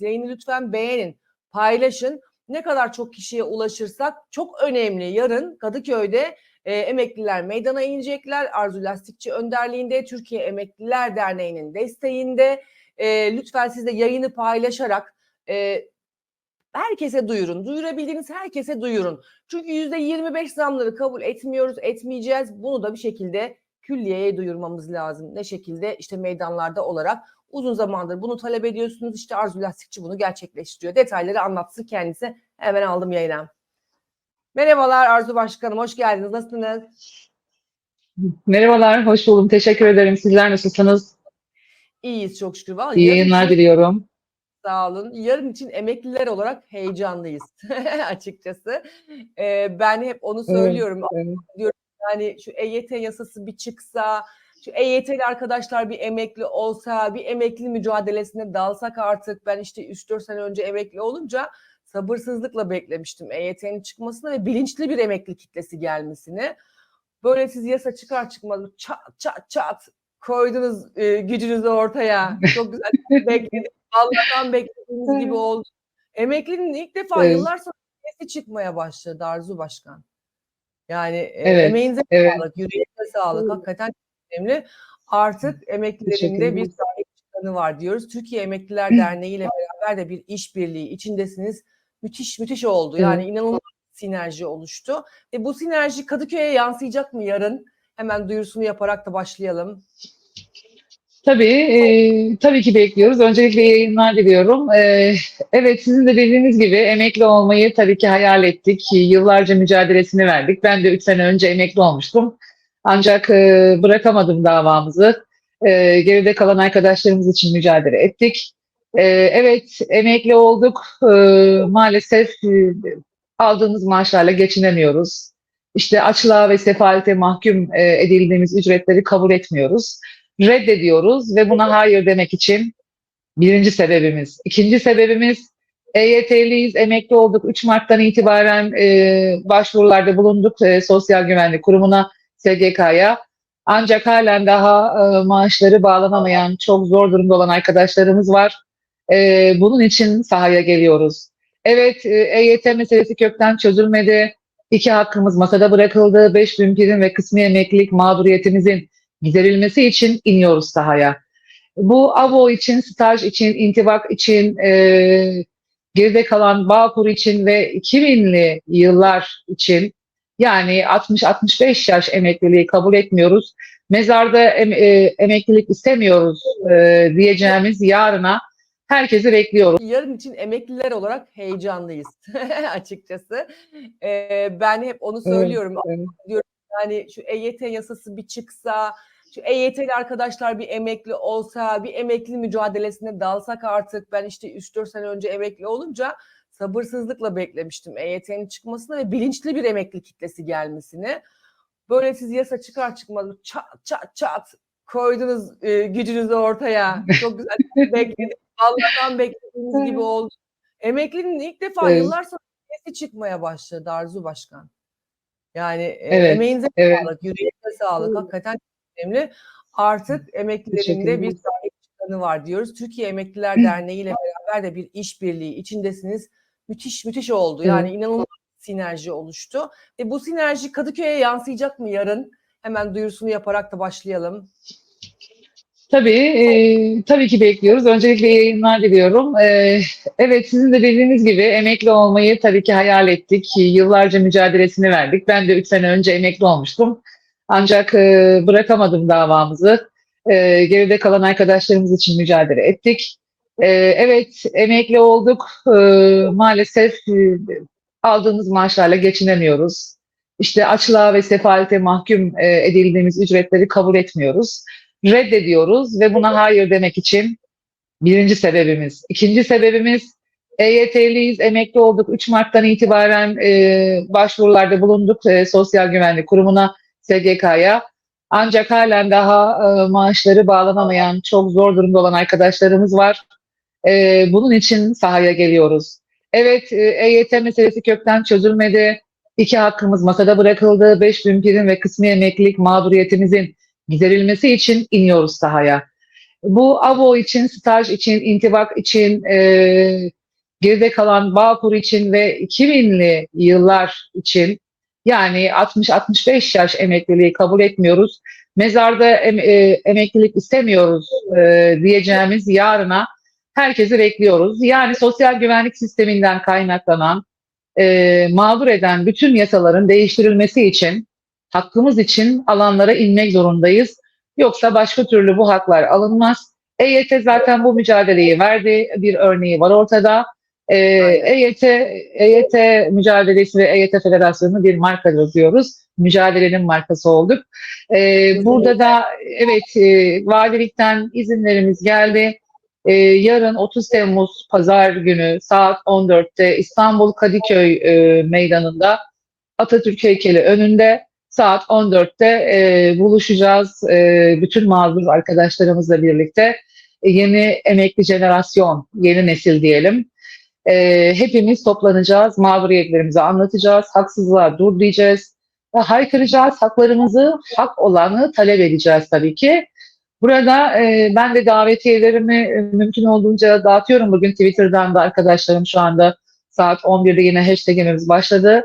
Yayını lütfen beğenin, paylaşın. Ne kadar çok kişiye ulaşırsak çok önemli. Yarın Kadıköy'de e, emekliler meydana inecekler. Arzu Lastikçi önderliğinde Türkiye Emekliler Derneği'nin desteğinde. E, lütfen siz de yayını paylaşarak e, herkese duyurun. Duyurabildiğiniz herkese duyurun. Çünkü %25 zamları kabul etmiyoruz, etmeyeceğiz. Bunu da bir şekilde külliyeye duyurmamız lazım. Ne şekilde? İşte meydanlarda olarak uzun zamandır bunu talep ediyorsunuz. İşte Arzu Lastikçi bunu gerçekleştiriyor. Detayları anlatsın kendisi. Hemen aldım yayına. Merhabalar Arzu Başkanım, hoş geldiniz. Nasılsınız? Merhabalar, hoş buldum. Teşekkür ederim. Sizler nasılsınız? İyiyiz çok şükür. Vallahi İyi yayınlar için- diliyorum. Sağ olun. Yarın için emekliler olarak heyecanlıyız açıkçası. Ee, ben hep onu söylüyorum. evet. Yani şu EYT yasası bir çıksa, şu EYT'li arkadaşlar bir emekli olsa, bir emekli mücadelesine dalsak artık. Ben işte 3-4 sene önce emekli olunca sabırsızlıkla beklemiştim EYT'nin çıkmasını ve bilinçli bir emekli kitlesi gelmesini. Böyle siz yasa çıkar çıkmaz çat çat çat koydunuz e, gücünüzü ortaya. Çok güzel bekledik. Allah'tan beklediğimiz gibi oldu. Emeklinin ilk defa Evet. yıllar sonra sesi çıkmaya başladı Arzu Başkan. Yani e, Evet, emeğinize evet. sağlık, yüreğinize sağlık. Hakikaten önemli. Artık emeklilerin Teşekkür de bir sahip çıkanı var diyoruz. Türkiye Emekliler Derneği ile beraber de bir işbirliği içindesiniz. Müthiş müthiş oldu. Yani inanılmaz bir sinerji oluştu. Ve bu sinerji Kadıköy'e yansıyacak mı yarın? Hemen duyurusunu yaparak da başlayalım. Tabii, e, tabii ki bekliyoruz. Öncelikle yayınlar diliyorum. E, evet, sizin de dediğiniz gibi emekli olmayı tabii ki hayal ettik. Yıllarca mücadelesini verdik. Ben de 3 sene önce emekli olmuştum. Ancak e, bırakamadım davamızı. E, geride kalan arkadaşlarımız için mücadele ettik. E, evet, emekli olduk. E, maalesef e, aldığımız maaşlarla geçinemiyoruz. İşte açlığa ve sefalete mahkum e, edildiğimiz ücretleri kabul etmiyoruz reddediyoruz ve buna hayır demek için birinci sebebimiz. İkinci sebebimiz EYT'liyiz, emekli olduk. 3 Mart'tan itibaren e, başvurularda bulunduk e, Sosyal Güvenlik Kurumu'na, SGK'ya. Ancak halen daha e, maaşları bağlanamayan, çok zor durumda olan arkadaşlarımız var. E, bunun için sahaya geliyoruz. Evet, e, EYT meselesi kökten çözülmedi. İki hakkımız masada bırakıldı. 5 bin prim ve kısmi emeklilik mağduriyetimizin giderilmesi için iniyoruz sahaya. Bu AVO için, staj için, intibak için, e, geride kalan Bağkur için ve 2000'li yıllar için yani 60-65 yaş emekliliği kabul etmiyoruz. Mezarda em, e, emeklilik istemiyoruz e, diyeceğimiz yarına herkesi bekliyoruz. Yarın için emekliler olarak heyecanlıyız açıkçası. Ee, ben hep onu söylüyorum. evet. Yani şu EYT yasası bir çıksa, şu EYT'li arkadaşlar bir emekli olsa, bir emekli mücadelesine dalsak artık. Ben işte 3-4 sene önce emekli olunca sabırsızlıkla beklemiştim EYT'nin çıkmasını ve bilinçli bir emekli kitlesi gelmesini. Böyle siz yasa çıkar çıkmaz çat çat çat koydunuz e, gücünüzü ortaya. Çok güzel bekledik. Allah'tan beklediğimiz gibi oldu. Emeklinin ilk defa Evet. yıllar sonra sesi çıkmaya başladı Arzu Başkan. Yani e, Evet, emeğinize evet. sağlık, yüreğinize sağlık. Hakikaten önemli. Artık emeklilerin Teşekkür de bir sahip çıkanı var diyoruz. Türkiye Emekliler Derneği ile beraber de bir işbirliği içindesiniz. Müthiş müthiş oldu. Yani inanılmaz bir sinerji oluştu. Ve bu sinerji Kadıköy'e yansıyacak mı yarın? Hemen duyurusunu yaparak da başlayalım. Tabii, e, tabii ki bekliyoruz. Öncelikle yayınlar diliyorum. E, evet, sizin de dediğiniz gibi emekli olmayı tabii ki hayal ettik. Yıllarca mücadelesini verdik. Ben de 3 sene önce emekli olmuştum. Ancak e, bırakamadım davamızı. E, geride kalan arkadaşlarımız için mücadele ettik. E, evet, emekli olduk. E, maalesef aldığımız maaşlarla geçinemiyoruz. İşte açlığa ve sefalete mahkum e, edildiğimiz ücretleri kabul etmiyoruz reddediyoruz ve buna hayır demek için birinci sebebimiz. İkinci sebebimiz EYT'liyiz, emekli olduk. 3 Mart'tan itibaren e, başvurularda bulunduk e, Sosyal Güvenlik Kurumu'na, SGK'ya. Ancak halen daha e, maaşları bağlanamayan, çok zor durumda olan arkadaşlarımız var. E, bunun için sahaya geliyoruz. Evet, e, EYT meselesi kökten çözülmedi. İki hakkımız masada bırakıldı. 5 bin prim ve kısmi emeklilik mağduriyetimizin giderilmesi için iniyoruz sahaya. Bu AVO için, staj için, intibak için, e, geride kalan Bağkur için ve 2000'li yıllar için yani 60-65 yaş emekliliği kabul etmiyoruz. Mezarda em- e, emeklilik istemiyoruz e, diyeceğimiz yarına herkesi bekliyoruz. Yani sosyal güvenlik sisteminden kaynaklanan, e, mağdur eden bütün yasaların değiştirilmesi için, hakkımız için alanlara inmek zorundayız. Yoksa başka türlü bu haklar alınmaz. EYT zaten bu mücadeleyi verdi. Bir örneği var ortada. Ee, EYT, EYT mücadelesi ve EYT Federasyonu bir marka diyoruz. Mücadelenin markası olduk. Ee, burada da evet e, valilikten izinlerimiz geldi. Ee, yarın 30 Temmuz Pazar günü saat 14'te İstanbul Kadıköy e, meydanında Atatürk heykeli önünde saat 14'te e, buluşacağız. E, bütün mağdur arkadaşlarımızla birlikte E, yeni emekli jenerasyon, yeni nesil diyelim. E, hepimiz toplanacağız, mağduriyetlerimizi anlatacağız, haksızlığa dur diyeceğiz ve haykıracağız, haklarımızı hak olanı talep edeceğiz tabii ki. Burada e, ben de davetiyelerimi e, mümkün olduğunca dağıtıyorum. Bugün Twitter'dan da arkadaşlarım şu anda saat 11'de yine hashtagimiz başladı.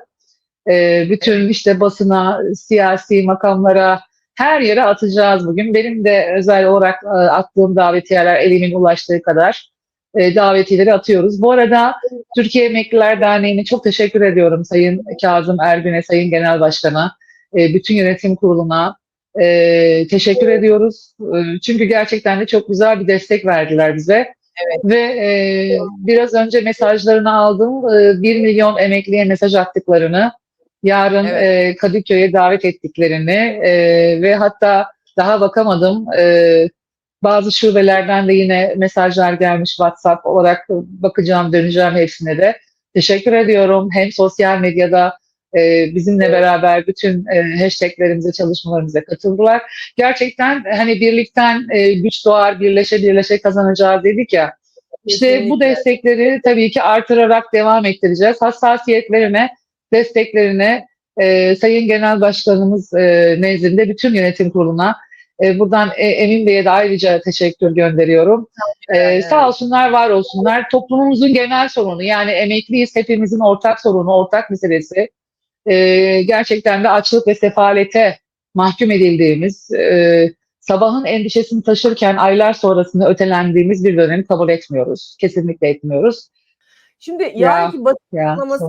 E, bütün işte basına, siyasi makamlara her yere atacağız bugün. Benim de özel olarak e, attığım davetiyeler elimin ulaştığı kadar e, davetiyeleri atıyoruz. Bu arada Türkiye Emekliler Derneği'ne çok teşekkür ediyorum Sayın Kazım Ergün'e, Sayın Genel Başkan'a, e, bütün yönetim kuruluna e, teşekkür ediyoruz. E, çünkü gerçekten de çok güzel bir destek verdiler bize. Evet. Ve e, biraz önce mesajlarını aldım. E, 1 milyon emekliye mesaj attıklarını, yarın Evet. e, Kadıköy'e davet ettiklerini e, ve hatta daha bakamadım e, bazı şubelerden de yine mesajlar gelmiş WhatsApp olarak bakacağım döneceğim hepsine de. Teşekkür ediyorum. Hem sosyal medyada e, bizimle beraber bütün e, hashtaglerimize, çalışmalarımıza katıldılar. Gerçekten hani birlikten e, güç doğar, birleşe birleşe kazanacağız dedik ya. İşte bu Kesinlikle. destekleri tabii ki artırarak devam ettireceğiz. Hassasiyetlerine, desteklerine e, Sayın Genel Başkanımız e, nezdinde bütün yönetim kuruluna e, buradan e, Emin Bey'e de ayrıca teşekkür gönderiyorum. E, Evet. Sağ olsunlar, var olsunlar. Toplumumuzun genel sorunu yani emekliyiz hepimizin ortak sorunu, ortak meselesi. E, gerçekten de açlık ve sefalete mahkum edildiğimiz, e, sabahın endişesini taşırken aylar sonrasında ötelendiğimiz bir dönemi kabul etmiyoruz. Kesinlikle etmiyoruz. Şimdi yarınki Ya, açıklaması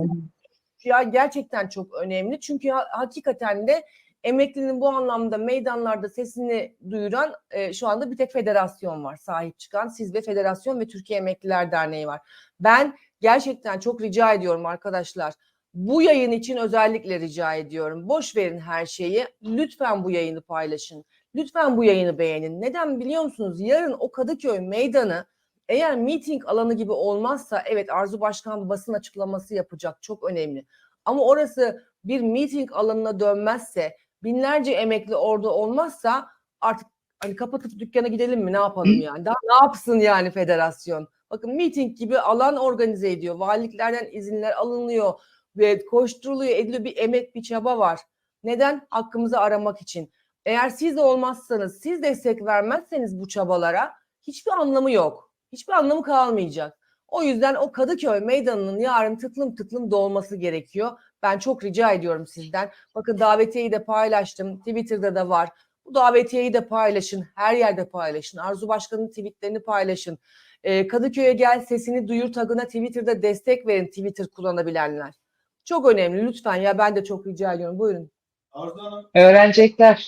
ya gerçekten çok önemli. Çünkü ha- hakikaten de emeklinin bu anlamda meydanlarda sesini duyuran e, şu anda bir tek federasyon var sahip çıkan. Siz ve federasyon ve Türkiye Emekliler Derneği var. Ben gerçekten çok rica ediyorum arkadaşlar. Bu yayın için özellikle rica ediyorum. Boş verin her şeyi. Lütfen bu yayını paylaşın. Lütfen bu yayını beğenin. Neden biliyor musunuz? Yarın o Kadıköy meydanı eğer meeting alanı gibi olmazsa evet Arzu Başkan basın açıklaması yapacak çok önemli. Ama orası bir meeting alanına dönmezse binlerce emekli orada olmazsa artık hani kapatıp dükkana gidelim mi ne yapalım yani? Daha ne yapsın yani federasyon? Bakın meeting gibi alan organize ediyor. Valiliklerden izinler alınıyor ve koşturuluyor ediliyor bir emek bir çaba var. Neden? Hakkımızı aramak için. Eğer siz olmazsanız siz destek vermezseniz bu çabalara hiçbir anlamı yok. Hiçbir anlamı kalmayacak. O yüzden o Kadıköy meydanının yarın tıklım tıklım dolması gerekiyor. Ben çok rica ediyorum sizden. Bakın davetiyeyi de paylaştım. Twitter'da da var. Bu davetiyeyi de paylaşın. Her yerde paylaşın. Arzu Başkan'ın tweetlerini paylaşın. Ee, Kadıköy'e gel sesini duyur tagına Twitter'da destek verin Twitter kullanabilenler. Çok önemli lütfen ya ben de çok rica ediyorum. Buyurun. Arzu Hanım Öğrenecekler.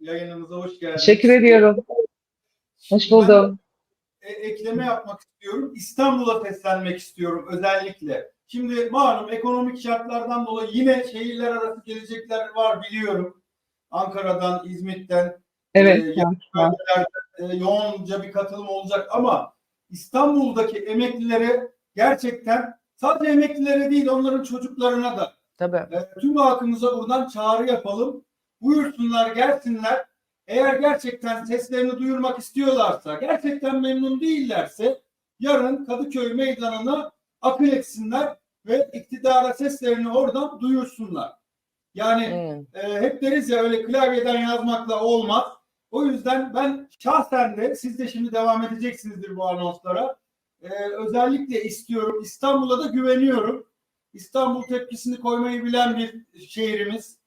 yayınımıza hoş geldiniz. Teşekkür ediyorum. Hoş buldum. e- ekleme yapmak istiyorum. İstanbul'a seslenmek istiyorum özellikle. Şimdi malum ekonomik şartlardan dolayı yine şehirler arası gelecekler var biliyorum. Ankara'dan, İzmit'ten Evet. e, e, yoğunca bir katılım olacak ama İstanbul'daki emeklilere gerçekten sadece emeklilere değil onların çocuklarına da Tabii. e, tüm halkımıza buradan çağrı yapalım. Buyursunlar, gelsinler. Eğer gerçekten seslerini duyurmak istiyorlarsa, gerçekten memnun değillerse yarın Kadıköy Meydanı'na akıl etsinler ve iktidara seslerini oradan duyursunlar. Yani Hmm. e, hep deriz ya öyle klavyeden yazmakla olmaz. O yüzden ben şahsen de siz de şimdi devam edeceksinizdir bu anonslara. Ee, özellikle istiyorum. İstanbul'a da güveniyorum. İstanbul tepkisini koymayı bilen bir şehrimiz.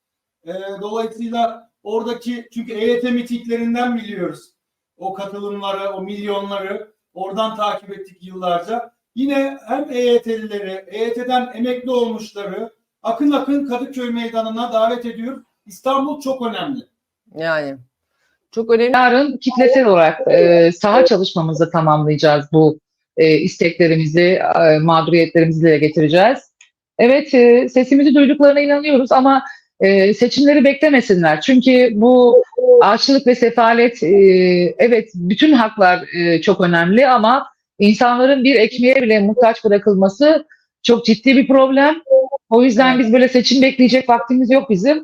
Ee, dolayısıyla oradaki çünkü EYT mitinglerinden biliyoruz. O katılımları, o milyonları oradan takip ettik yıllarca. Yine hem EYT'lileri, EYT'den emekli olmuşları akın akın Kadıköy Meydanı'na davet ediyoruz. İstanbul çok önemli. Yani çok önemli. Yarın kitlesel olarak e, saha çalışmamızı tamamlayacağız bu e, isteklerimizi, e, mağduriyetlerimizi dile getireceğiz. Evet e, sesimizi duyduklarına inanıyoruz ama e, seçimleri beklemesinler. Çünkü bu açlık ve sefalet evet bütün haklar çok önemli ama insanların bir ekmeğe bile muhtaç bırakılması çok ciddi bir problem. O yüzden biz böyle seçim bekleyecek vaktimiz yok bizim.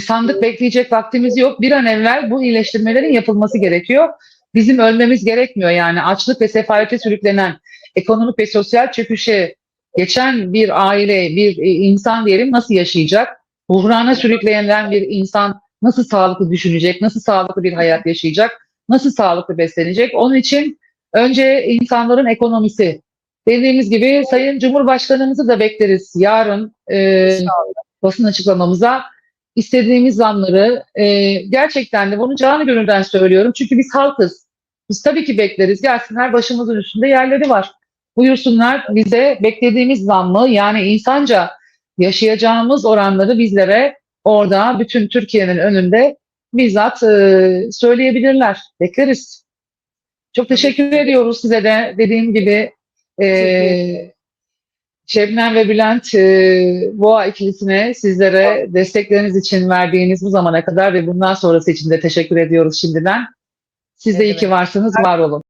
Sandık bekleyecek vaktimiz yok. Bir an evvel bu iyileştirmelerin yapılması gerekiyor. Bizim ölmemiz gerekmiyor yani açlık ve sefalete sürüklenen ekonomik ve sosyal çöküşe geçen bir aile, bir e, insan diyelim nasıl yaşayacak? Buhrana sürüklenen bir insan nasıl sağlıklı düşünecek, nasıl sağlıklı bir hayat yaşayacak, nasıl sağlıklı beslenecek? Onun için önce insanların ekonomisi. Dediğimiz gibi Sayın Cumhurbaşkanımızı da bekleriz yarın e, basın açıklamamıza istediğimiz zamları e, gerçekten de bunu canı gönülden söylüyorum. Çünkü biz halkız. Biz tabii ki bekleriz. Gelsinler başımızın üstünde yerleri var. Buyursunlar bize beklediğimiz zammı yani insanca yaşayacağımız oranları bizlere orada bütün Türkiye'nin önünde bizzat e, söyleyebilirler. Bekleriz. Çok teşekkür ediyoruz size de dediğim gibi e, Şebnem ve Bülent e, Boğa ikilisine sizlere destekleriniz için verdiğiniz bu zamana kadar ve bundan sonrası için de teşekkür ediyoruz şimdiden. Siz de iyi demek. ki varsınız, var olun.